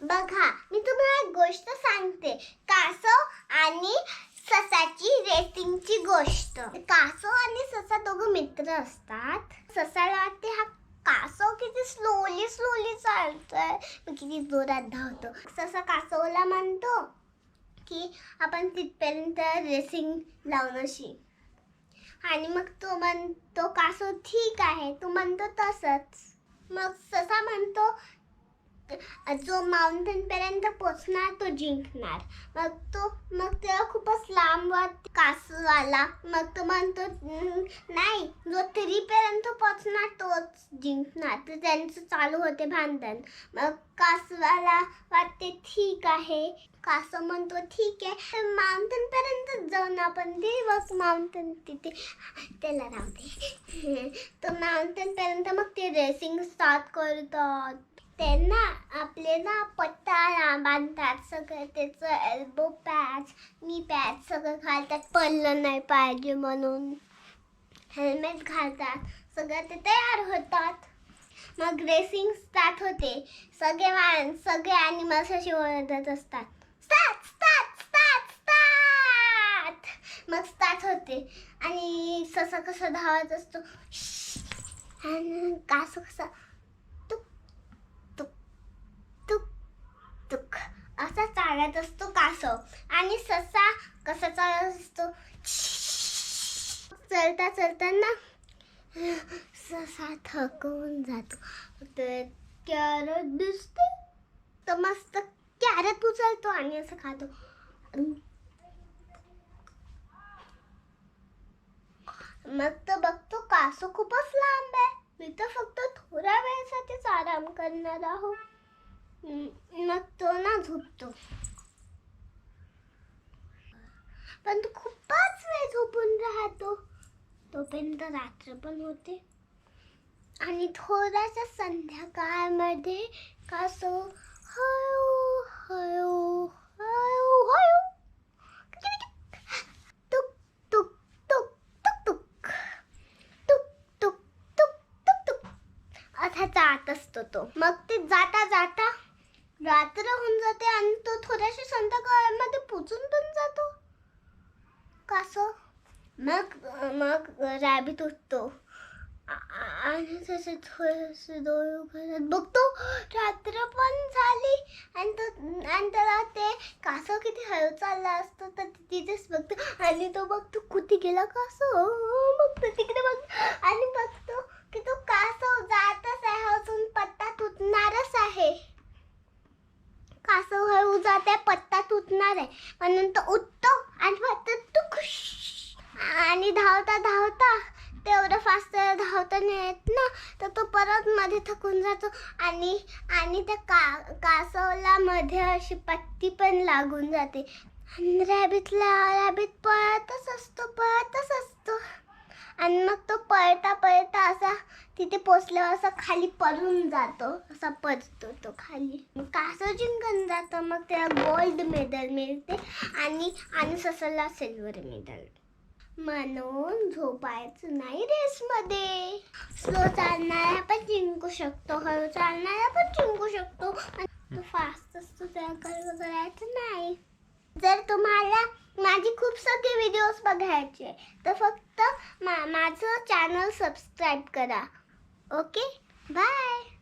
बघा मी तुम्हाला एक गोष्ट सांगते. कासव आणि ससाची रेसिंगची गोष्ट. कासव आणि ससा दोघं मित्र असतात. ससाला वाटते हा कासव किती स्लोली स्लोली चालतोय. किती जोरात धावतो. ससा कासवला म्हणतो की आपण तिथपर्यंत रेसिंग लावून अशी आणि मग तो म्हणतो कासव ठीक आहे. तू म्हणतो तसंच. मग ससा म्हणतो जो माउंटेन पर्यंत पोचणार तो जिंकणार. मग तो मग तेव्हा खूपच लांब आला मग तो म्हणतो "हम्म, नाही जो थ्री पर्यंत पोचणार तोच जिंकणार. तर चालू होते भांडण. मग कासवाला वाटते ठीक आहे. कासव म्हणतो ठीक आहे. माउंटेन पर्यंत जाऊन आपण दिवस माउंटेन तिथे त्याला राहू दे. तो माउंटेन मग रेसिंग स्टार्ट करतात. त्यांना आपले ना पट्टा बांधतात सगळं त्याचं एल्बो पॅच नी पॅच सगळं घालतात. पडलं नाही पाहिजे म्हणून. हेल्मेट घालतात. सगळं ते तयार होतात. मग रेसिंग स्टार्ट होते. सगळे मान सगळे ॲनिमल्स असे ओरडत असतात. स्टार्ट स्टार्ट स्टार्ट स्टार्ट मग स्टार्ट होते. आणि ससा कसं धावत असतो. आणि कसं कसं असा चालत असतो कासव. आणि ससा कसा चालत असतो? चलता चलताना ससा थकवून जातो. तर कॅरट दिसते. तर मस्त कॅरट उचलतो आणि असं खातो. मग तर बघतो कासो खूपच लांब आहे. मी तर फक्त थोड्या वेळेसाठीच आराम करणार आहोत मग तो ना झोपतो पण तो खूपच वेळ झोपून राहतो तोपर्यंत रात्र पण होते आणि थोडासा संध्याकाळमध्ये कसं हळू हळू हळू हळू असा जात असतो तो मग ते जाता जाता रात्र होऊन जाते आणि तो थोड्याशा संध्याकाळमध्ये पोचून पण जातो. कासव मग मग रॅबिट उठतो. आणि तसे थोडेसे डोळे उघडत बघतो. रात्र पण झाली आणि तो आणि त्याला ते कासव किती हळू चालला असतो तर तिथेच बघतो. आणि तो बघतो कुठे गेला कासव हो, हो, बघतो तिकडे बघतो. आणि बघतो की तो कासव जातच आहे अजून पत्ता तुटणारच आहे कासव हळू जाते पत्ता तुटणार आहे म्हणून तो उठतो आणि फक्त तुकुश आणि धावता धावता तेवढं फास्ट धावता नाही येत ना तर तो परत मध्ये थकून जातो. आणि आणि त्या का कासवला मध्ये अशी पट्टी पण लागून जाते. आणि रॅबिटला रॅबिट पळतच असतो पळतच असतो. आणि मग तो पळता पळता असा तिथे पोचल्यावर असा खाली पडून जातो असा पडतो तो खाली. मग कासव जिंकून जातो मग त्याला गोल्ड मेडल मिळते आणि आणि ससाला सिल्वर मेडल म्हणून झोपायचं नाही रेसमध्ये स्लो चालणारा पण जिंकू शकतो हळू चालणारा पण जिंकू शकतो. आणि तो फास्ट असतो त्याला करायचं नाही. जर तुम्हाला माझी खूप सगळे व्हिडिओज बघायचे तर फक्त मा माझं चॅनल सबस्क्राईब करा. Okay, bye.